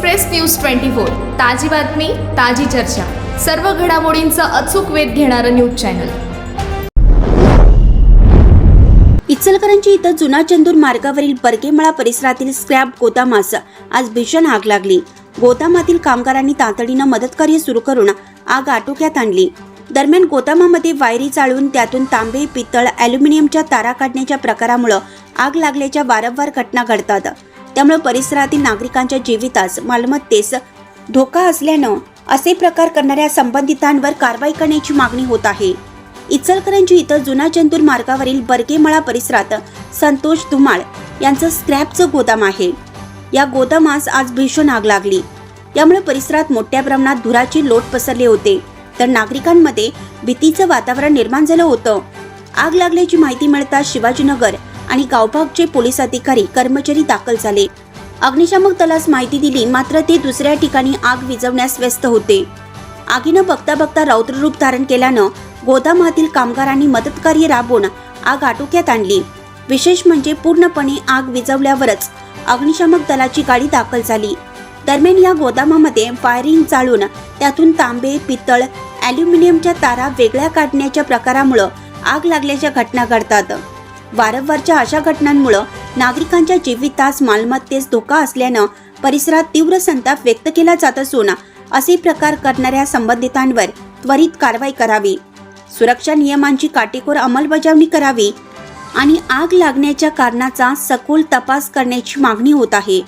Express news twenty four ताजी बातमी ताजी चर्चा. सर्व घडामोडींचा अचूक वेध घेणारं न्यूज चॅनल. इचलकरंजी इथं जुना चंदूर मार्गावरील बर्गेमळा परिसरातील स्क्रॅप गोदामास आज भीषण आग लागली. गोदामातील कामगारांनी तातडीनं मदतकार्य सुरू करून आग आटोक्यात आणली. दरम्यान गोदामामध्ये वायरी चाळून त्यातून तांबे पितळ अॅल्युमिनियमच्या तारा काढण्याच्या प्रकारामुळे आग लागल्याच्या वारंवार घटना घडतात. त्यामुळे परिसरातील नागरिकांच्या जीवितास मालमत्तेस धोका असल्यानं असे प्रकार करणाऱ्या संबंधितांवर कारवाई करण्याची मागणी होत आहे. इचलकरंजी इथं जुना चंदूर मार्गावरील बर्गेमळा परिसरात संतोष धुमाळ यांचं स्क्रॅपचं गोदाम आहे. या गोदामास आज भीषण आग लागली. यामुळे परिसरात मोठ्या प्रमाणात धुराचे लोट पसरले होते. तर नागरिकांमध्ये भीतीचं वातावरण निर्माण झालं होतं. आग लागल्याची माहिती मिळताच शिवाजीनगर आणि गावभागचे पोलीस अधिकारी कर्मचारी दाखल झाले. अग्निशामक दलास माहिती दिली मात्र ते दुसऱ्या ठिकाणी आग विझवण्यास व्यस्त होते. आगीनं बघता बघता रौद्ररूप धारण केल्यानं गोदामातील कामगारांनी मदतकार्य राबवून आग आटोक्यात आणली. विशेष म्हणजे पूर्णपणे आग विझवल्यावरच अग्निशामक दलाची गाडी दाखल झाली. दरम्यान या गोदामामध्ये फायरिंग चालून त्यातून तांबे पितळ ॲल्युमिनियमच्या तारा वेगळ्या काढण्याच्या प्रकारामुळं आग लागल्याच्या घटना घडतात. वारंवारच्या अशा घटनांमुळं नागरिकांच्या जीवितास मालमत्तेस धोका असल्यानं परिसरात तीव्र संताप व्यक्त केला जात असून असे प्रकार करणाऱ्या संबंधितांवर त्वरित कारवाई करावी. सुरक्षा नियमांची काटेकोर अंमलबजावणी करावी आणि आग लागण्याच्या कारणाचा सखोल तपास करण्याची मागणी होत आहे.